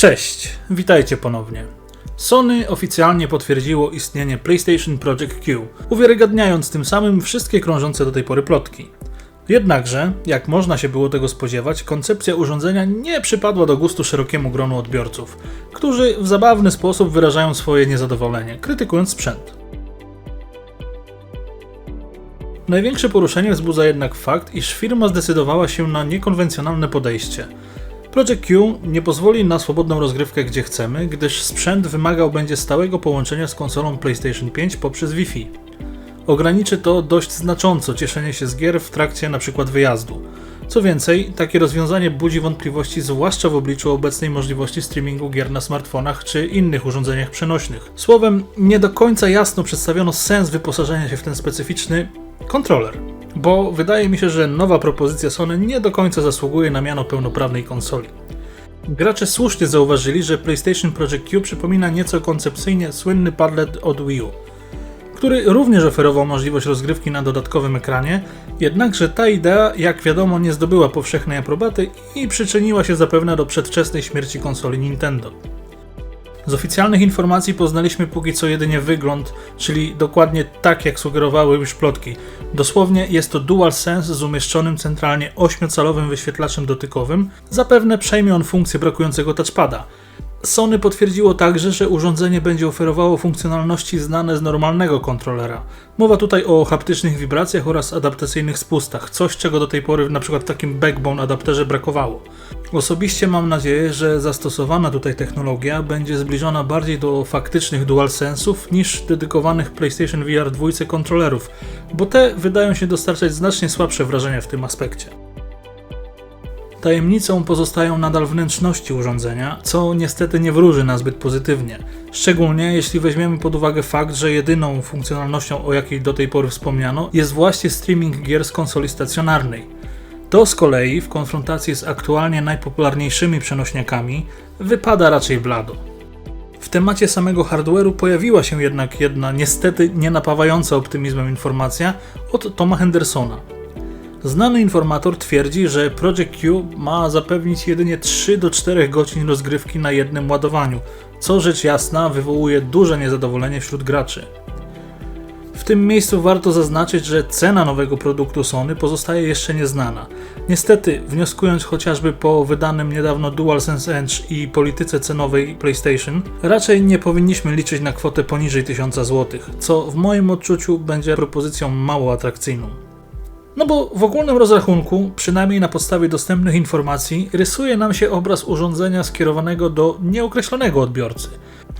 Cześć, witajcie ponownie. Sony oficjalnie potwierdziło istnienie PlayStation Project Q, uwiarygadniając tym samym wszystkie krążące do tej pory plotki. Jednakże, jak można się było tego spodziewać, koncepcja urządzenia nie przypadła do gustu szerokiemu gronu odbiorców, którzy w zabawny sposób wyrażają swoje niezadowolenie, krytykując sprzęt. Największe poruszenie wzbudza jednak fakt, iż firma zdecydowała się na niekonwencjonalne podejście. Project Q nie pozwoli na swobodną rozgrywkę gdzie chcemy, gdyż sprzęt wymagał będzie stałego połączenia z konsolą PlayStation 5 poprzez Wi-Fi. Ograniczy to dość znacząco cieszenie się z gier w trakcie np. wyjazdu. Co więcej, takie rozwiązanie budzi wątpliwości zwłaszcza w obliczu obecnej możliwości streamingu gier na smartfonach czy innych urządzeniach przenośnych. Słowem, nie do końca jasno przedstawiono sens wyposażenia się w ten specyficzny kontroler. Bo wydaje mi się, że nowa propozycja Sony nie do końca zasługuje na miano pełnoprawnej konsoli. Gracze słusznie zauważyli, że PlayStation Project Q przypomina nieco koncepcyjnie słynny padlet od Wii U, który również oferował możliwość rozgrywki na dodatkowym ekranie, jednakże ta idea, jak wiadomo, nie zdobyła powszechnej aprobaty i przyczyniła się zapewne do przedwczesnej śmierci konsoli Nintendo. Z oficjalnych informacji poznaliśmy póki co jedynie wygląd, czyli dokładnie tak jak sugerowały już plotki. Dosłownie jest to DualSense z umieszczonym centralnie 8-calowym wyświetlaczem dotykowym, zapewne przejmie on funkcję brakującego touchpada. Sony potwierdziło także, że urządzenie będzie oferowało funkcjonalności znane z normalnego kontrolera. Mowa tutaj o haptycznych wibracjach oraz adaptacyjnych spustach, coś czego do tej pory np. w takim backbone adapterze brakowało. Osobiście mam nadzieję, że zastosowana tutaj technologia będzie zbliżona bardziej do faktycznych DualSense'ów niż dedykowanych PlayStation VR 2 kontrolerów, bo te wydają się dostarczać znacznie słabsze wrażenia w tym aspekcie. Tajemnicą pozostają nadal wnętrzności urządzenia, co niestety nie wróży na zbyt pozytywnie. Szczególnie jeśli weźmiemy pod uwagę fakt, że jedyną funkcjonalnością, o jakiej do tej pory wspomniano, jest właśnie streaming gier z konsoli stacjonarnej. To z kolei w konfrontacji z aktualnie najpopularniejszymi przenośniakami wypada raczej blado. W temacie samego hardware'u pojawiła się jednak jedna niestety nie napawająca optymizmem informacja od Toma Hendersona. Znany informator twierdzi, że Project Q ma zapewnić jedynie 3 do 4 godzin rozgrywki na jednym ładowaniu, co rzecz jasna wywołuje duże niezadowolenie wśród graczy. W tym miejscu warto zaznaczyć, że cena nowego produktu Sony pozostaje jeszcze nieznana. Niestety, wnioskując chociażby po wydanym niedawno DualSense Edge i polityce cenowej PlayStation, raczej nie powinniśmy liczyć na kwotę poniżej 1000 zł, co w moim odczuciu będzie propozycją mało atrakcyjną. No bo w ogólnym rozrachunku, przynajmniej na podstawie dostępnych informacji, rysuje nam się obraz urządzenia skierowanego do nieokreślonego odbiorcy.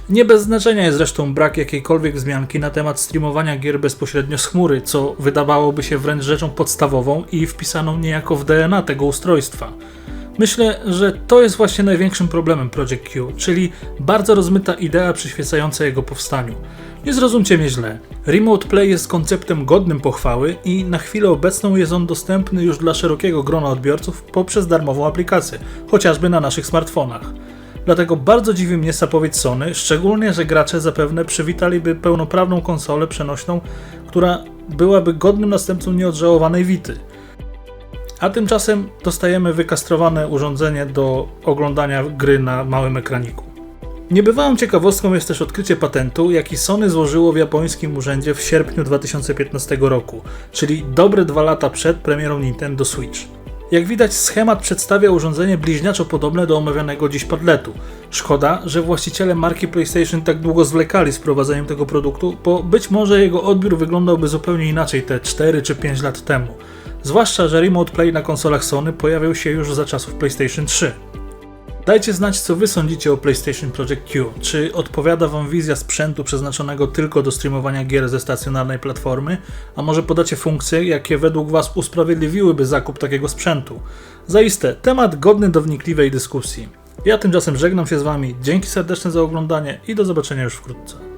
Nie bez znaczenia jest zresztą brak jakiejkolwiek wzmianki na temat streamowania gier bezpośrednio z chmury, co wydawałoby się wręcz rzeczą podstawową i wpisaną niejako w DNA tego ustrojstwa. Myślę, że to jest właśnie największym problemem Project Q, czyli bardzo rozmyta idea przyświecająca jego powstaniu. Nie zrozumcie mnie źle. Remote Play jest konceptem godnym pochwały i na chwilę obecną jest on dostępny już dla szerokiego grona odbiorców poprzez darmową aplikację, chociażby na naszych smartfonach. Dlatego bardzo dziwi mnie zapowiedź Sony, szczególnie, że gracze zapewne przywitaliby pełnoprawną konsolę przenośną, która byłaby godnym następcą nieodżałowanej Wity. A tymczasem dostajemy wykastrowane urządzenie do oglądania gry na małym ekraniku. Niebywałą ciekawostką jest też odkrycie patentu, jaki Sony złożyło w japońskim urzędzie w sierpniu 2015 roku, czyli dobre dwa lata przed premierą Nintendo Switch. Jak widać, schemat przedstawia urządzenie bliźniaczo podobne do omawianego dziś padletu. Szkoda, że właściciele marki PlayStation tak długo zwlekali z prowadzeniem tego produktu, bo być może jego odbiór wyglądałby zupełnie inaczej te 4 czy 5 lat temu. Zwłaszcza, że Remote Play na konsolach Sony pojawił się już za czasów PlayStation 3. Dajcie znać, co wy sądzicie o PlayStation Project Q. Czy odpowiada wam wizja sprzętu przeznaczonego tylko do streamowania gier ze stacjonarnej platformy, a może podacie funkcje, jakie według was usprawiedliwiłyby zakup takiego sprzętu? Zaiste, temat godny do wnikliwej dyskusji. Ja tymczasem żegnam się z wami, dzięki serdeczne za oglądanie i do zobaczenia już wkrótce.